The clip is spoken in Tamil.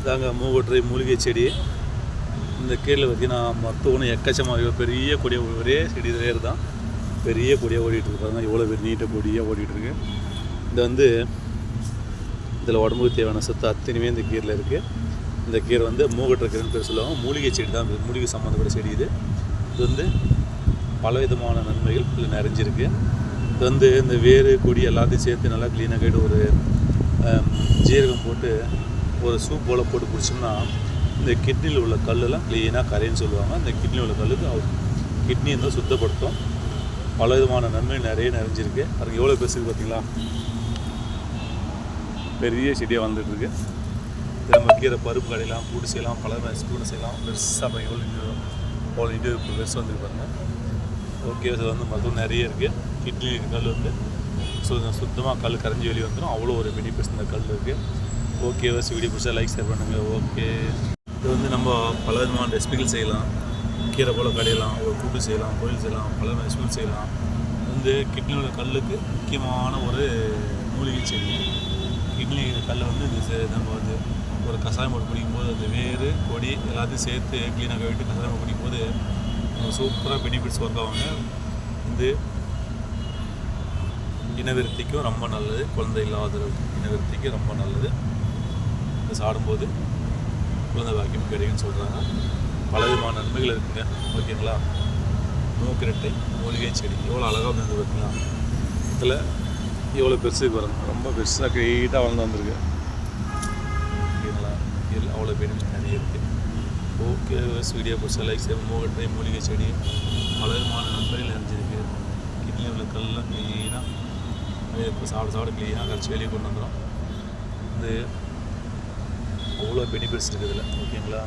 இதாங்க மூவொற்றை மூலிகை செடி. இந்த கீழே பார்த்தீங்கன்னா மருத்துவம் எக்கச்சமாக பெரிய கொடியாக ஒரே செடி வேறு தான். பெரிய கொடியாக ஓடிட்டுருக்கு பாருங்கள் பாருங்க எவ்வளோ பெரிய நீட்டாக கொடியாக ஓடிட்டுருக்கு இது வந்து இதில் உடம்புக்கு தேவையான சத்து அத்தனையுமே இந்த கீரில் இருக்குது இந்த கீரை வந்து மூகட்டுற கீரைன்னு பேர் சொல்லுவாங்க. மூலிகை செடி தான். மூலிகை சம்மந்தப்பட்ட செடி இது. இது வந்து பல விதமான நன்மைகள் இதில் நிறைஞ்சிருக்கு. இது வந்து இந்த வேறு கொடி எல்லாத்தையும் சேர்த்து நல்லா க்ளீனாக கேட்டு ஒரு ஜீரகம் போட்டு ஒரு சூப் போல் போட்டு குடிச்சோம்னா இந்த கிட்னியில் உள்ள கல்லெல்லாம் க்ளீனாக கரைன்னு சொல்லுவாங்க. அந்த கிட்னியில் உள்ள கல்லுக்கு கிட்னி வந்து சுத்தப்படுத்தும். பல விதமான நன்மை நிறைய நிறைஞ்சிருக்கு. அதுக்கு எவ்வளோ பெருசுக்கு பார்த்தீங்களா பெரிய செடியாக வளர்ந்துட்டு இருக்கு நம்ம கீரை பருப்பு கடையெல்லாம் கூட்டு செய்யலாம் பல ஸ்பூன் செய்யலாம். பெருசாக எவ்வளோ இது அவ்வளோ இது பெருசு வந்துருக்கு பாருங்க. ஓகே அது வந்து மருத்துவம் நிறைய இருக்குது கிட்னி கல் வந்து சு சுத்தமாக கல் கரைஞ்சி வெளியே வந்துடும் அவ்வளோ ஒரு பெனிஃபிட்ஸ் இந்த கல் இருக்குது ஓகே வஸ் வீடியோ பிடிச்சா லைக் ஷேர் பண்ணுங்கள் ஓகே இது வந்து நம்ம பல விதமான ரெசிபிகள் செய்யலாம். கீரை போல் கடையலாம் ஒரு கூட்டு செய்யலாம் கோயில் செய்யலாம் பல ரெசிபிகள் செய்யலாம். வந்து கிட்னியோட கல்லுக்கு முக்கியமான ஒரு மூலிகை செடி. கிட்னி கல்லை வந்து இந்த நம்ம வந்து ஒரு கஷாயம் போட்டு குடிக்கும்போது அந்த வேறு கொடி எல்லாத்தையும் சேர்த்து க்ளீனாக கழுவிட்டு கஷாயம் போட்டு குடிக்கும்போது சூப்பராக பெனிஃபிட்ஸ் ஒர்க் ஆகுங்க. இது இனவிருத்திக்கும் ரொம்ப நல்லது. குழந்தை இல்லாதவர்களுக்கு இனவிருத்திக்கும் ரொம்ப நல்லது. இது சாடும்போது குழந்தை பாக்கியம் கிடைக்குன்னு சொல்கிறாங்க பல விதமான நன்மைகள் இருக்குங்க. ஓகேங்களா? நோக்கிரட்டை மூலிகை செடி எவ்வளோ அழகாக வந்து பார்த்தீங்களா இதில் எவ்வளோ பெருசுக்கு வரும் ரொம்ப பெருசாக கிரீட்டாக வளர்ந்து வந்திருக்கு. ஓகேங்களா? இதில் அவ்வளோ பெனிஃபிட் நிறைய இருக்குது ஓகே வீடியோ பிடிச்ச லைக் செய்வோம் மூக்கட்டை மூலிகை செடி பல விதமான நன்மைகள் நிறைஞ்சிருக்கு. கிட்னி உள்ள கல்லாம் க்ளீனாக இப்போ சாப்பிட சாப்பிட க்ளீனாக கரைச்சி வெளியே கொண்டு வந்துடும் இது அவ்வளோ பெனிஃபிட்ஸ் இருக்குது இதில் ஓகேங்களா?